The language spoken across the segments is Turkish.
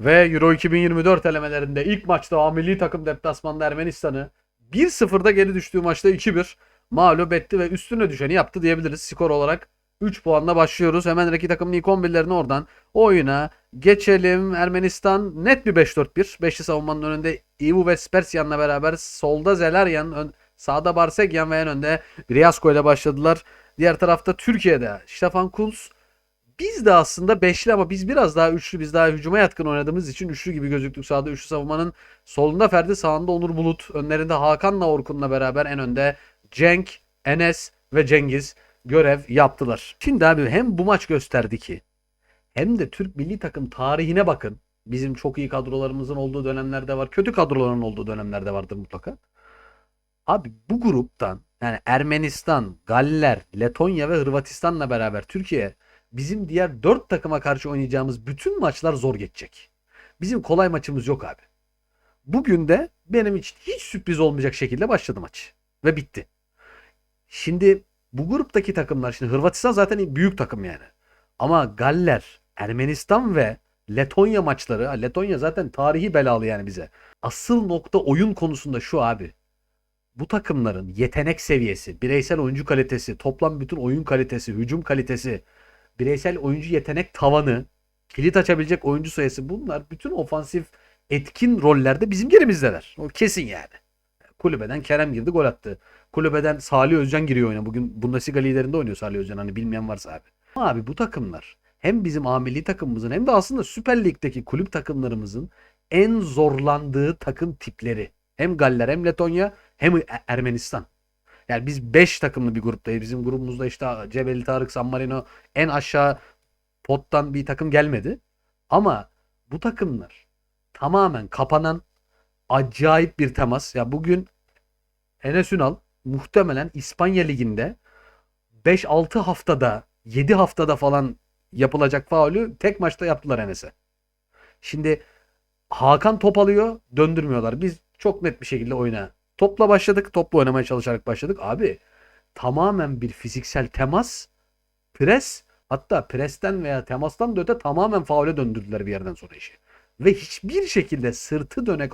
Ve Euro 2024 elemelerinde ilk maçta A milli takım deplasmanda Ermenistan'ı 1-0'da geri düştüğü maçta 2-1 mağlup etti ve üstüne düşeni yaptı diyebiliriz skor olarak. 3 puanla başlıyoruz. Hemen iki takımın ilk 11'lerini oradan oyuna geçelim. Ermenistan net bir 5-4-1. Beşli savunmanın önünde Ivu ve Spersyan'la beraber solda Zeleryan, ön, sağda Barsegyan ve en önde Briasko ile başladılar. Diğer tarafta Türkiye'de Stefan Kuntz biz de aslında beşli ama biz biraz daha üçlü, biz daha hücuma yatkın oynadığımız için üçlü gibi gözüktük sağda. Üçlü savunmanın solunda Ferdi, sağında Onur Bulut, önlerinde Hakan'la Orkun'la beraber en önde Cenk, Enes ve Cengiz görev yaptılar. Şimdi abi hem bu maç gösterdi ki hem de Türk milli takım tarihine bakın. Bizim çok iyi kadrolarımızın olduğu dönemlerde var. Kötü kadroların olduğu dönemlerde vardır mutlaka. Abi bu gruptan yani Ermenistan, Galler, Letonya ve Hırvatistan'la beraber Türkiye bizim diğer 4 takıma karşı oynayacağımız bütün maçlar zor geçecek. Bizim kolay maçımız yok abi. Bugün de benim için hiç sürpriz olmayacak şekilde başladı maç. Ve bitti. Şimdi bu gruptaki takımlar şimdi Hırvatistan zaten büyük takım yani. Ama Galler, Ermenistan ve Letonya maçları. Letonya zaten tarihi belalı yani bize. Asıl nokta oyun konusunda şu abi. Bu takımların yetenek seviyesi, bireysel oyuncu kalitesi, toplam bütün oyun kalitesi, hücum kalitesi, bireysel oyuncu yetenek tavanı, kilit açabilecek oyuncu sayısı bunlar bütün ofansif etkin rollerde bizim yerimizdeler. O kesin yani. Kulübeden Kerem girdi gol attı. Kulübeden Salih Özcan giriyor oyuna. Bugün Bundesliga liderinde oynuyor Salih Özcan. Hani bilmeyen varsa abi. Ama abi bu takımlar hem bizim A milli takımımızın hem de aslında Süper Lig'deki kulüp takımlarımızın en zorlandığı takım tipleri. Hem Galler hem Letonya hem Ermenistan. Yani biz 5 takımlı bir gruptayız. Bizim grubumuzda işte Cebeli Tarık, San Marino en aşağı pottan bir takım gelmedi. Ama bu takımlar tamamen kapanan acayip bir temas. Ya bugün Enes Ünal muhtemelen İspanya Ligi'nde 5-6 haftada 7 haftada falan yapılacak faulü tek maçta yaptılar Enes'e. Şimdi Hakan top alıyor döndürmüyorlar. Biz çok net bir şekilde oyuna topla başladık. Topla oynamaya çalışarak başladık. Abi tamamen bir fiziksel temas pres hatta presten veya temastan da öte tamamen faule döndürdüler bir yerden sonra işi. Ve hiçbir şekilde sırtı dönek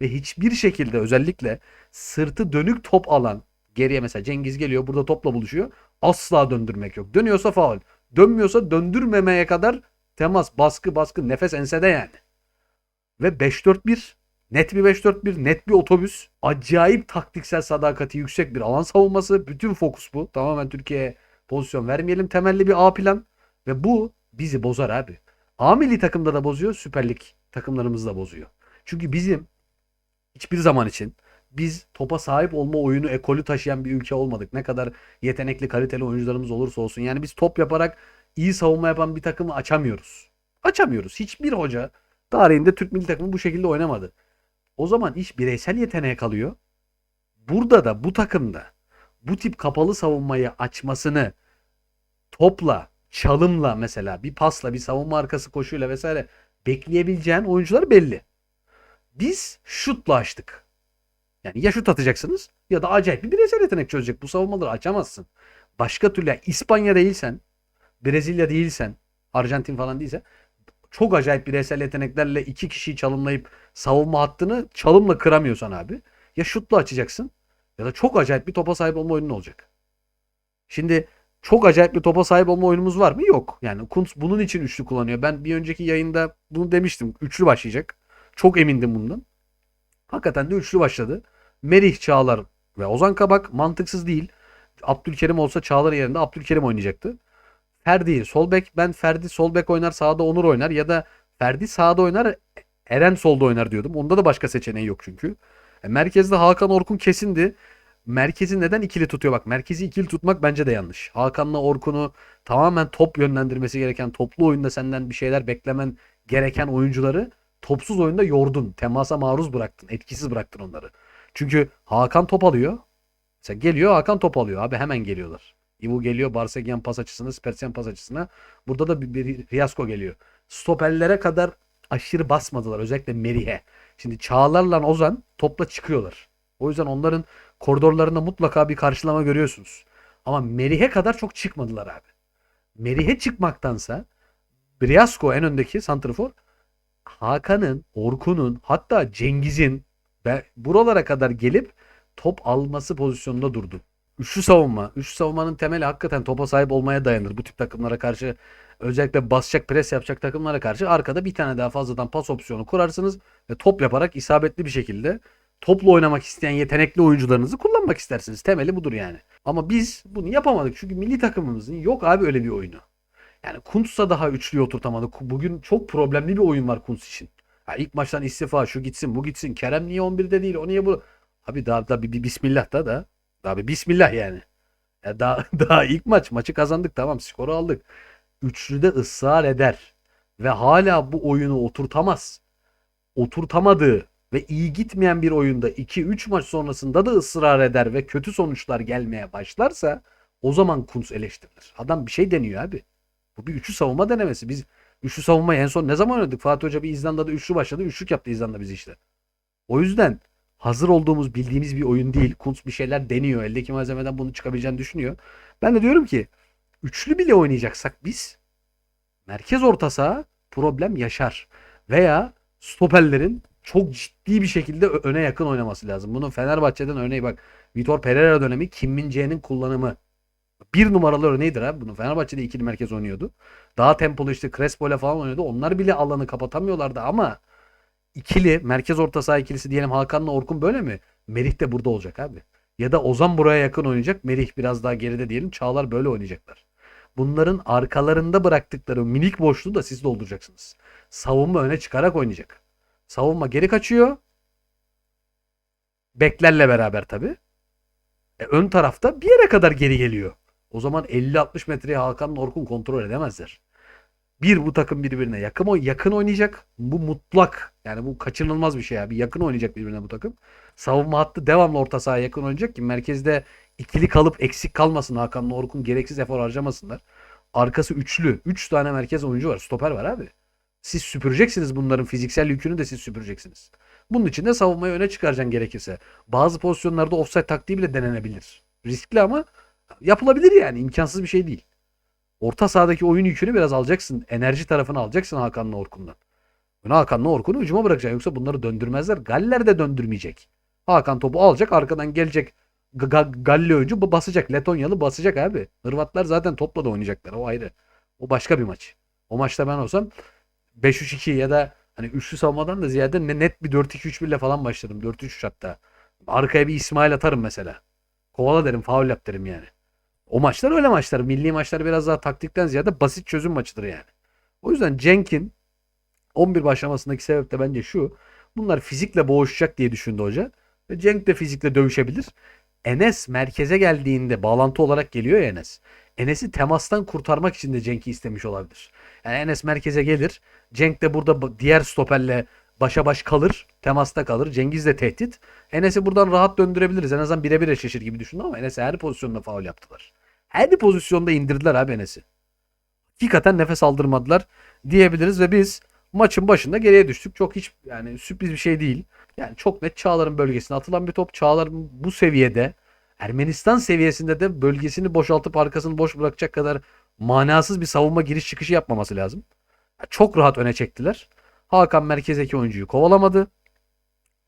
ve hiçbir şekilde özellikle sırtı dönük top alan geriye mesela Cengiz geliyor burada topla buluşuyor. Asla döndürmek yok. Dönüyorsa faul. Dönmüyorsa döndürmemeye kadar temas, baskı, baskı, nefes ensede yani. Ve 5-4-1 net bir 5-4-1 net bir otobüs. Acayip taktiksel sadakati yüksek bir alan savunması. Bütün fokus bu. Tamamen Türkiye'ye pozisyon vermeyelim temelli bir A plan. Ve bu bizi bozar abi. A milli takımda da bozuyor. Süper Lig takımlarımızı da bozuyor. Çünkü bizim hiçbir zaman için biz topa sahip olma oyunu ekolü taşıyan bir ülke olmadık. Ne kadar yetenekli, kaliteli oyuncularımız olursa olsun. Yani biz top yaparak iyi savunma yapan bir takımı açamıyoruz. Açamıyoruz. Hiçbir hoca tarihinde Türk milli takımı bu şekilde oynamadı. O zaman iş bireysel yeteneğe kalıyor. Burada da bu takımda bu tip kapalı savunmayı açmasını topla, çalımla mesela bir pasla, bir savunma arkası koşuyla vesaire bekleyebileceğin oyuncular belli. Biz şutla açtık. Yani ya şut atacaksınız ya da acayip bir bireysel yetenek çözecek. Bu savunmaları açamazsın. Başka türlü yani İspanya değilsen, Brezilya değilsen, Arjantin falan değilse çok acayip bireysel yeteneklerle iki kişiyi çalımlayıp savunma hattını çalımla kıramıyorsan abi ya şutla açacaksın ya da çok acayip bir topa sahip olma oyunun olacak. Şimdi çok acayip bir topa sahip olma oyunumuz var mı? Yok. Yani Kuntz bunun için üçlü kullanıyor. Ben bir önceki yayında bunu demiştim. Üçlü başlayacak. Çok emindim bundan. Hakikaten de üçlü başladı. Merih, Çağlar ve Ozan Kabak mantıksız değil. Abdülkerim olsa Çağlar yerinde Abdülkerim oynayacaktı. Ferdi sol bek. Ben Ferdi sol bek oynar sağda Onur oynar ya da Ferdi sağda oynar Eren solda oynar diyordum. Onda da başka seçeneği yok çünkü. E, merkezde Hakan Orkun kesindi. Merkezi neden ikili tutuyor? Bak merkezi ikili tutmak bence de yanlış. Hakan'la Orkun'u tamamen top yönlendirmesi gereken toplu oyunda senden bir şeyler beklemen gereken oyuncuları topsuz oyunda yordun. Temasa maruz bıraktın. Etkisiz bıraktın onları. Çünkü Hakan top alıyor. Mesela geliyor Hakan top alıyor. Abi hemen geliyorlar. Ivo geliyor Barsegyan pas açısına, Spersen pas açısına. Burada da bir, bir Riyasko geliyor. Stoperlere kadar aşırı basmadılar. Özellikle Merih'e. Şimdi Çağlar'la Ozan topla çıkıyorlar. O yüzden onların koridorlarında mutlaka bir karşılama görüyorsunuz. Ama Merih'e kadar çok çıkmadılar abi. Merih'e çıkmaktansa Briasco en öndeki santrfor Hakan'ın, Orkun'un hatta Cengiz'in ve buralara kadar gelip top alması pozisyonunda durdu. Üçlü savunma. Üçlü savunmanın temeli hakikaten topa sahip olmaya dayanır. Bu tip takımlara karşı özellikle basacak, pres yapacak takımlara karşı arkada bir tane daha fazladan pas opsiyonu kurarsınız ve top yaparak isabetli bir şekilde topla oynamak isteyen yetenekli oyuncularınızı kullanmak istersiniz. Temeli budur yani. Ama biz bunu yapamadık. Çünkü milli takımımızın yok abi öyle bir oyunu. Yani Kuntz'a daha üçlüyü oturtamadık. Bugün çok problemli bir oyun var Kuntz için. Ha, ilk maçtan istifa şu gitsin bu gitsin. Kerem niye 11'de değil o niye bu? Abi daha, daha bir, bir bismillah da da. Bir bismillah yani. Ya daha, daha ilk maç maçı kazandık tamam skoru aldık. Üçlüde ısrar eder. Ve hala bu oyunu oturtamaz. Oturtamadığı ve iyi gitmeyen bir oyunda 2-3 maç sonrasında da ısrar eder ve kötü sonuçlar gelmeye başlarsa o zaman Kuntz eleştirilir. Adam bir şey deniyor abi. Bu bir üçlü savunma denemesi. Biz üçlü savunmayı en son ne zaman oynadık? Fatih Hoca bir İzlanda'da üçlü başladı. Üçlük yaptı İzlanda bizi işte. O yüzden hazır olduğumuz bildiğimiz bir oyun değil. Kuntz bir şeyler deniyor. Eldeki malzemeden bunu çıkabileceğini düşünüyor. Ben de diyorum ki üçlü bile oynayacaksak biz merkez orta saha problem yaşar. Veya stoperlerin çok ciddi bir şekilde öne yakın oynaması lazım. Bunun Fenerbahçe'den örneği bak. Vitor Pereira dönemi Kim Min-jae'nin kullanımı. Bir numaralı örneğidir abi bunun. Fenerbahçe'de ikili merkez oynuyordu. Daha tempolu işte Crespo ile falan oynuyordu. Onlar bile alanı kapatamıyorlardı ama ikili merkez orta saha ikilisi diyelim Hakan'la Orkun böyle mi? Merih de burada olacak abi. Ya da Ozan buraya yakın oynayacak. Merih biraz daha geride diyelim. Çağlar böyle oynayacaklar. Bunların arkalarında bıraktıkları minik boşluğu da siz dolduracaksınız. Savunma öne çıkarak oynayacak. Savunma geri kaçıyor. Beklerle beraber tabii. E, ön tarafta bir yere kadar geri geliyor. O zaman 50-60 metreye Hakan'la Orkun kontrol edemezler. Bir bu takım birbirine yakın, yakın oynayacak. Bu mutlak. Yani bu kaçınılmaz bir şey abi. Yakın oynayacak birbirine bu takım. Savunma hattı devamlı orta sahaya yakın oynayacak ki merkezde ikili kalıp eksik kalmasın Hakan'la Orkun gereksiz efor harcamasınlar. Arkası üçlü. Üç tane merkez oyuncu var. Stoper var abi. Siz süpüreceksiniz bunların fiziksel yükünü de siz süpüreceksiniz. Bunun için de savunmayı öne çıkaracaksın gerekirse. Bazı pozisyonlarda offside taktiği bile denenebilir. Riskli ama yapılabilir yani. imkansız bir şey değil. Orta sahadaki oyun yükünü biraz alacaksın. Enerji tarafını alacaksın Hakan'la Orkun'dan. Yani Hakan'la Orkun'u hücuma bırakacaksın. Yoksa bunları döndürmezler. Galler de döndürmeyecek. Hakan topu alacak. Arkadan gelecek Galli oyuncu basacak. Letonyalı basacak abi. Hırvatlar zaten topla da oynayacaklar. O ayrı. O başka bir maç. O maçta ben olsam 5-3-2 ya da hani üçlü savunmadan da ziyade ne- net bir 4-2-3-1 ile falan başlarım. 4-3-3 hatta. Arkaya bir İsmail atarım mesela. Kovala derim, faul yap derim yani. O maçlar öyle maçlar. Milli maçlar biraz daha taktikten ziyade basit çözüm maçıdır yani. O yüzden Cenk'in 11 başlamasındaki sebep de bence şu. Bunlar fizikle boğuşacak diye düşündü hoca. Ve Cenk de fizikle dövüşebilir. Enes merkeze geldiğinde bağlantı olarak geliyor ya Enes. Enes'i temastan kurtarmak için de Cenk'i istemiş olabilir. Yani Enes merkeze gelir. Cenk de burada diğer stoperle başa baş kalır. Temasta kalır. Cengiz de tehdit. Enes'i buradan rahat döndürebiliriz. En azından birebir eşleşir gibi düşündüm ama Enes'e her pozisyonda faul yaptılar. Her pozisyonda indirdiler abi Enes'i. Hakikaten nefes aldırmadılar diyebiliriz ve biz maçın başında geriye düştük. Çok hiç yani sürpriz bir şey değil. Yani çok net Çağlar'ın bölgesine atılan bir top. Çağlar'ın bu seviyede Ermenistan seviyesinde de bölgesini boşaltıp arkasını boş bırakacak kadar manasız bir savunma giriş çıkışı yapmaması lazım. Çok rahat öne çektiler. Hakan merkezdeki oyuncuyu kovalamadı.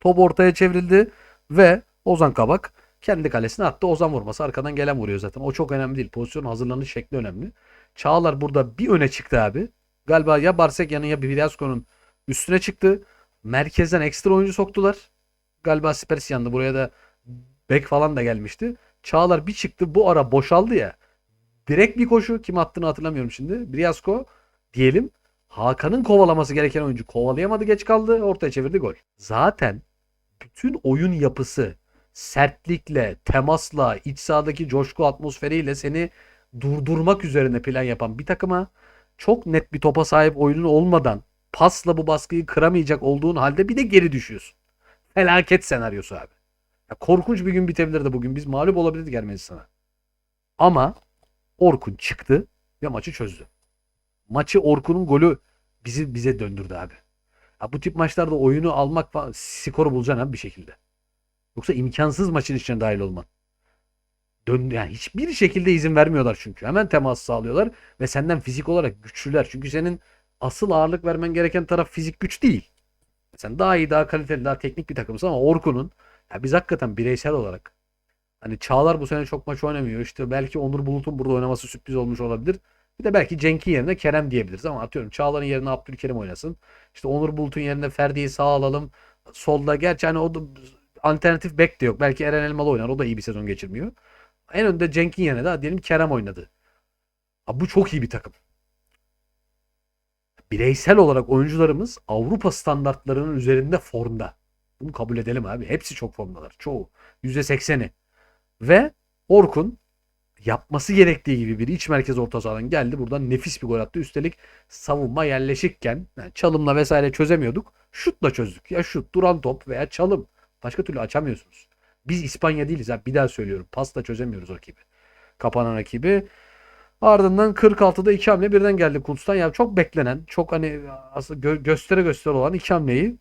Top ortaya çevrildi ve Ozan Kabak kendi kalesine attı. Ozan vurması arkadan gelen vuruyor zaten. O çok önemli değil. Pozisyonun hazırlanış şekli önemli. Çağlar burada bir öne çıktı abi. Galiba ya Barsekyan'ın ya Bibilyasco'nun üstüne çıktı. Merkezden ekstra oyuncu soktular. Galiba Spersyan'dı. Buraya da bek falan da gelmişti. Çağlar bir çıktı. Bu ara boşaldı ya. Direkt bir koşu. Kim attığını hatırlamıyorum şimdi. Briasco diyelim. Hakan'ın kovalaması gereken oyuncu kovalayamadı geç kaldı. Ortaya çevirdi gol. Zaten bütün oyun yapısı sertlikle, temasla, iç sahadaki coşku atmosferiyle seni durdurmak üzerine plan yapan bir takıma çok net bir topa sahip oyunun olmadan pasla bu baskıyı kıramayacak olduğun halde bir de geri düşüyorsun. Felaket senaryosu abi. Ya korkunç bir gün bitebilirdi bugün. Biz mağlup olabilirdik Ermenistan'a. Ama Orkun çıktı ve maçı çözdü. Maçı Orkun'un golü bizi bize döndürdü abi. Ya bu tip maçlarda oyunu almak falan skoru bulacaksın abi bir şekilde. Yoksa imkansız maçın içine dahil olman. Dön, yani hiçbir şekilde izin vermiyorlar çünkü. Hemen temas sağlıyorlar ve senden fizik olarak güçlüler. Çünkü senin asıl ağırlık vermen gereken taraf fizik güç değil. Sen daha iyi, daha kaliteli, daha teknik bir takımsın ama Orkun'un ya biz hakikaten bireysel olarak hani Çağlar bu sene çok maç oynamıyor. İşte belki Onur Bulut'un burada oynaması sürpriz olmuş olabilir. Bir de belki Cenk'in yerine Kerem diyebiliriz ama atıyorum Çağlar'ın yerine Abdülkerim oynasın. İşte Onur Bulut'un yerine Ferdi'yi sağ alalım. Solda gerçi hani o da alternatif bek de yok. Belki Eren Elmalı oynar. O da iyi bir sezon geçirmiyor. En önde Cenk'in yerine de diyelim Kerem oynadı. Abi bu çok iyi bir takım. Bireysel olarak oyuncularımız Avrupa standartlarının üzerinde formda. Bunu kabul edelim abi. Hepsi çok formdalar. Çoğu. %80'i. Ve Orkun yapması gerektiği gibi bir iç merkez orta sahadan geldi. Buradan nefis bir gol attı. Üstelik savunma yerleşikken yani çalımla vesaire çözemiyorduk. Şutla çözdük. Ya şut, duran top veya çalım. Başka türlü açamıyorsunuz. Biz İspanya değiliz abi. Bir daha söylüyorum. Pasla çözemiyoruz rakibi. Kapanan rakibi. Ardından 46'da iki hamle birden geldi Kuls'tan. Ya çok beklenen, çok hani aslında gö- göstere göster olan iki hamleyi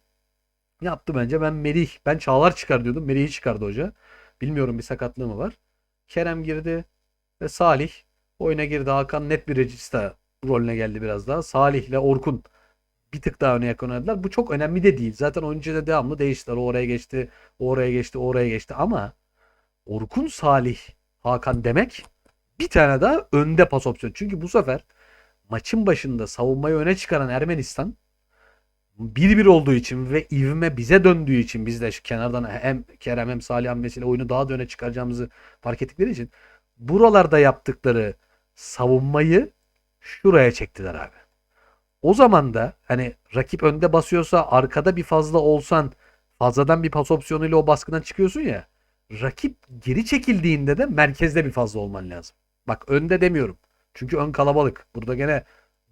yaptı bence. Ben Merih, ben Çağlar çıkar diyordum. Merih'i çıkardı hoca. Bilmiyorum bir sakatlığı mı var. Kerem girdi ve Salih oyuna girdi. Hakan net bir regista rolüne geldi biraz daha. Salih ile Orkun bir tık daha öne yakın. Bu çok önemli de değil. Zaten oyuncu da devamlı değiştiler. Oraya geçti, oraya geçti, oraya geçti. Ama Orkun, Salih, Hakan demek bir tane daha önde pas opsiyonu. Çünkü bu sefer maçın başında savunmayı öne çıkaran Ermenistan 1-1 olduğu için ve ivme bize döndüğü için biz de şu kenardan hem Kerem hem Salih hamlesiyle oyunu daha da öne çıkaracağımızı fark ettikleri için buralarda yaptıkları savunmayı şuraya çektiler abi. O zaman da hani rakip önde basıyorsa arkada bir fazla olsan fazladan bir pas opsiyonuyla o baskıdan çıkıyorsun ya. Rakip geri çekildiğinde de merkezde bir fazla olman lazım. Bak önde demiyorum. Çünkü ön kalabalık. Burada gene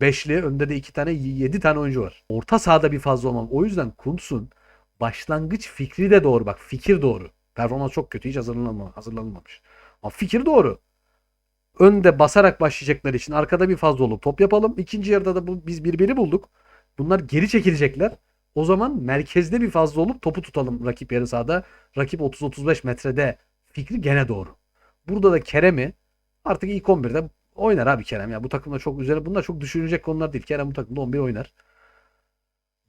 beşli önde de iki tane yedi tane oyuncu var. Orta sahada bir fazla olmam. O yüzden Kuntz'un başlangıç fikri de doğru. Bak fikir doğru. Performans çok kötü. Hiç hazırlanma, hazırlanmamış. Ama fikir doğru. Önde basarak başlayacaklar için arkada bir fazla olup top yapalım. İkinci yarıda da bu, biz birbirini bulduk. Bunlar geri çekilecekler. O zaman merkezde bir fazla olup topu tutalım rakip yarı sahada. Rakip 30-35 metrede fikri gene doğru. Burada da Kerem'i artık ilk 11'de oynar abi Kerem ya. Bu takımda çok üzerine bunlar çok düşünülecek konular değil. Kerem bu takımda 11 oynar.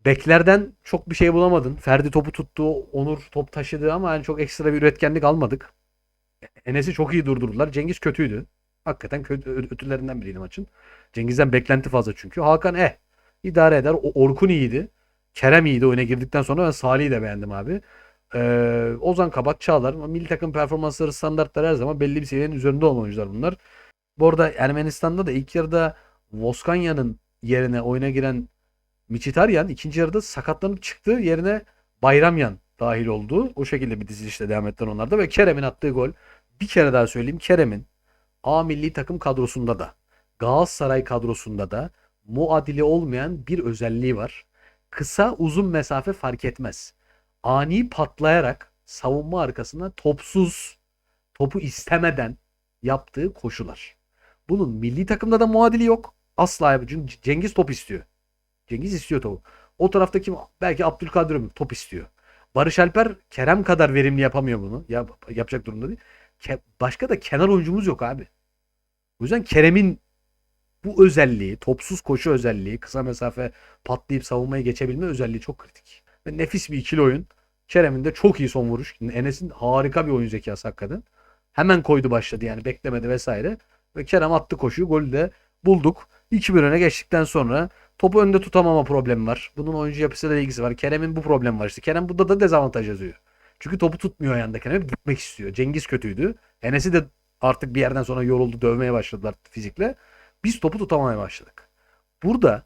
Beklerden çok bir şey bulamadın. Ferdi topu tuttu. Onur top taşıdı ama yani çok ekstra bir üretkenlik almadık. Enes'i çok iyi durdurdular. Cengiz kötüydü. Hakikaten kötü ötülerinden biriydi maçın. Cengiz'den beklenti fazla çünkü. Hakan eh idare eder. O Orkun iyiydi. Kerem iyiydi oyuna girdikten sonra ben Salih'i de beğendim abi. Ee, Ozan Kabak, Çağlar. Milli takım performansları standartlar her zaman belli bir seviyenin üzerinde olan oyuncular bunlar. Bu arada Ermenistan'da da ilk yarıda Voskanya'nın yerine oyuna giren Michitaryan ikinci yarıda sakatlanıp çıktı. Yerine Bayramyan dahil oldu. O şekilde bir dizilişle devam ettiler onlarda ve Kerem'in attığı gol. Bir kere daha söyleyeyim. Kerem'in A milli takım kadrosunda da Galatasaray kadrosunda da muadili olmayan bir özelliği var. Kısa uzun mesafe fark etmez. Ani patlayarak savunma arkasına topsuz topu istemeden yaptığı koşular. Bunun milli takımda da muadili yok. Asla yapıyor. Çünkü Cengiz top istiyor. Cengiz istiyor topu. O taraftaki belki Abdülkadir top istiyor. Barış Alper Kerem kadar verimli yapamıyor bunu. Ya, yapacak durumda değil. Ke- başka da kenar oyuncumuz yok abi. O yüzden Kerem'in bu özelliği, topsuz koşu özelliği, kısa mesafe patlayıp savunmayı geçebilme özelliği çok kritik. Ve nefis bir ikili oyun. Kerem'in de çok iyi son vuruş. Enes'in harika bir oyun zekası hakikaten. Hemen koydu başladı yani beklemedi vesaire. Ve Kerem attı koşuyu golü de bulduk. 2-1 öne geçtikten sonra topu önde tutamama problemi var. Bunun oyuncu yapısıyla ilgisi var. Kerem'in bu problemi var işte. Kerem burada da dezavantaj yazıyor. Çünkü topu tutmuyor. Hep gitmek istiyor. Cengiz kötüydü. Enes'i de artık bir yerden sonra yoruldu. Dövmeye başladılar fizikle. Biz topu tutamamaya başladık. Burada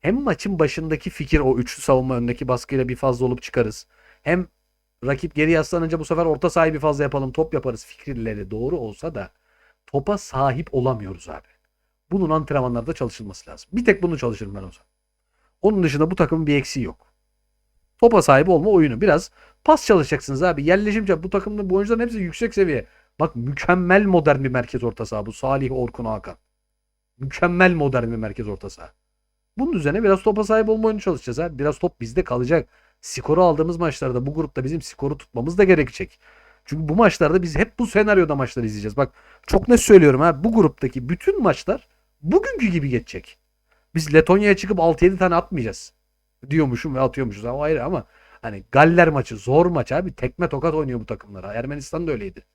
hem maçın başındaki fikir o üçlü savunma önündeki baskıyla bir fazla olup çıkarız. Hem rakip geri yaslanınca bu sefer orta sahayı bir fazla yapalım top yaparız fikirleri doğru olsa da topa sahip olamıyoruz abi. Bunun antrenmanlarda çalışılması lazım. Bir tek bunu çalışırım ben o zaman. Onun dışında bu takımın bir eksiği yok. Topa sahip olma oyunu. Biraz pas çalışacaksınız abi. Yerleşimce bu takımda bu oyuncuların hepsi yüksek seviye. Bak mükemmel modern bir merkez orta saha bu. Salih Orkun Hakan. Mükemmel modern bir merkez orta saha. Bunun üzerine biraz topa sahip olma oyunu çalışacağız abi. Biraz top bizde kalacak. Skoru aldığımız maçlarda bu grupta bizim skoru tutmamız da gerekecek. Çünkü bu maçlarda biz hep bu senaryoda maçları izleyeceğiz. Bak çok net söylüyorum ha bu gruptaki bütün maçlar bugünkü gibi geçecek. Biz Letonya'ya çıkıp 6-7 tane atmayacağız. Diyormuşum ve atıyormuşuz. Ama ayrı ama hani Galler maçı zor maç abi. Tekme tokat oynuyor bu takımlara. Ermenistan da öyleydi.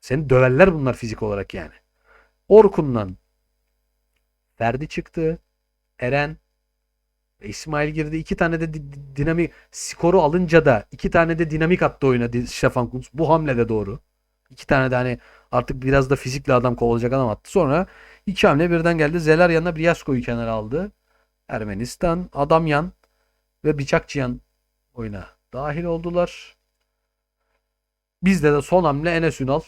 Seni döverler bunlar fizik olarak yani. Orkun'dan Ferdi çıktı. Eren ve İsmail girdi. İki tane de di- di- dinamik skoru alınca da iki tane de dinamik attı oyuna Stefan Kuntz. Bu hamle de doğru. İki tane de hani artık biraz da fizikli adam kovalayacak adam attı. Sonra iki hamle birden geldi. Zeler yanına Briasko'yu kenara aldı. Ermenistan, Adamyan ve Bıçakçıyan oyuna dahil oldular. Bizde de son hamle Enes Ünal,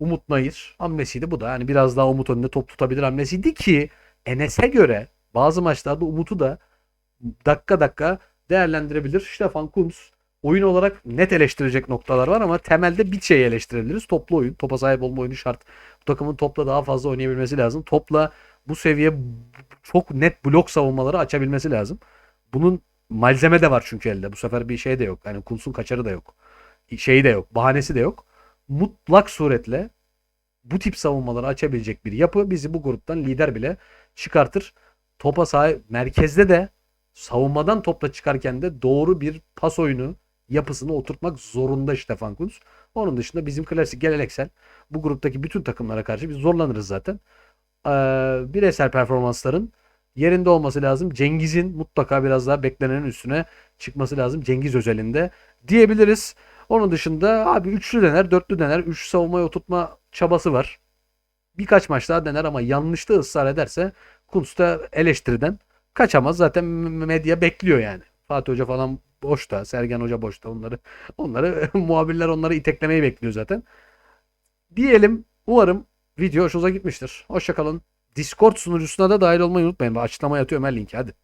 Umut Nayır hamlesiydi. Bu da yani biraz daha Umut önünde top tutabilir hamlesiydi ki Enes'e göre bazı maçlarda Umut'u da dakika dakika değerlendirebilir. Stefan Kuntz oyun olarak net eleştirecek noktalar var ama temelde bir şey eleştirebiliriz. Toplu oyun, topa sahip olma oyunu şart. Bu takımın topla daha fazla oynayabilmesi lazım. Topla bu seviye çok net blok savunmaları açabilmesi lazım. Bunun malzeme de var çünkü elde. Bu sefer bir şey de yok. Yani Kuntz'un kaçarı da yok. Şeyi de yok. Bahanesi de yok. Mutlak suretle bu tip savunmaları açabilecek bir yapı bizi bu gruptan lider bile çıkartır. Topa sahip merkezde de savunmadan topla çıkarken de doğru bir pas oyunu yapısını oturtmak zorunda Stefan Kuntz. Onun dışında bizim klasik geleneksel bu gruptaki bütün takımlara karşı biz zorlanırız zaten. Ee, bireysel performansların yerinde olması lazım. Cengiz'in mutlaka biraz daha beklenenin üstüne çıkması lazım. Cengiz özelinde diyebiliriz. Onun dışında abi üçlü dener, dörtlü dener. Üç savunmaya oturtma çabası var. Birkaç maç daha dener ama yanlışta ısrar ederse Kuntz da eleştiriden kaçamaz. Zaten medya bekliyor yani. Fatih Hoca falan boşta, Sergen Hoca boşta. Onları onları muhabirler onları iteklemeyi bekliyor zaten. Diyelim umarım video hoşunuza gitmiştir. Hoşçakalın. Discord sunucusuna da dahil olmayı unutmayın. Açıklamaya atıyorum her linki hadi.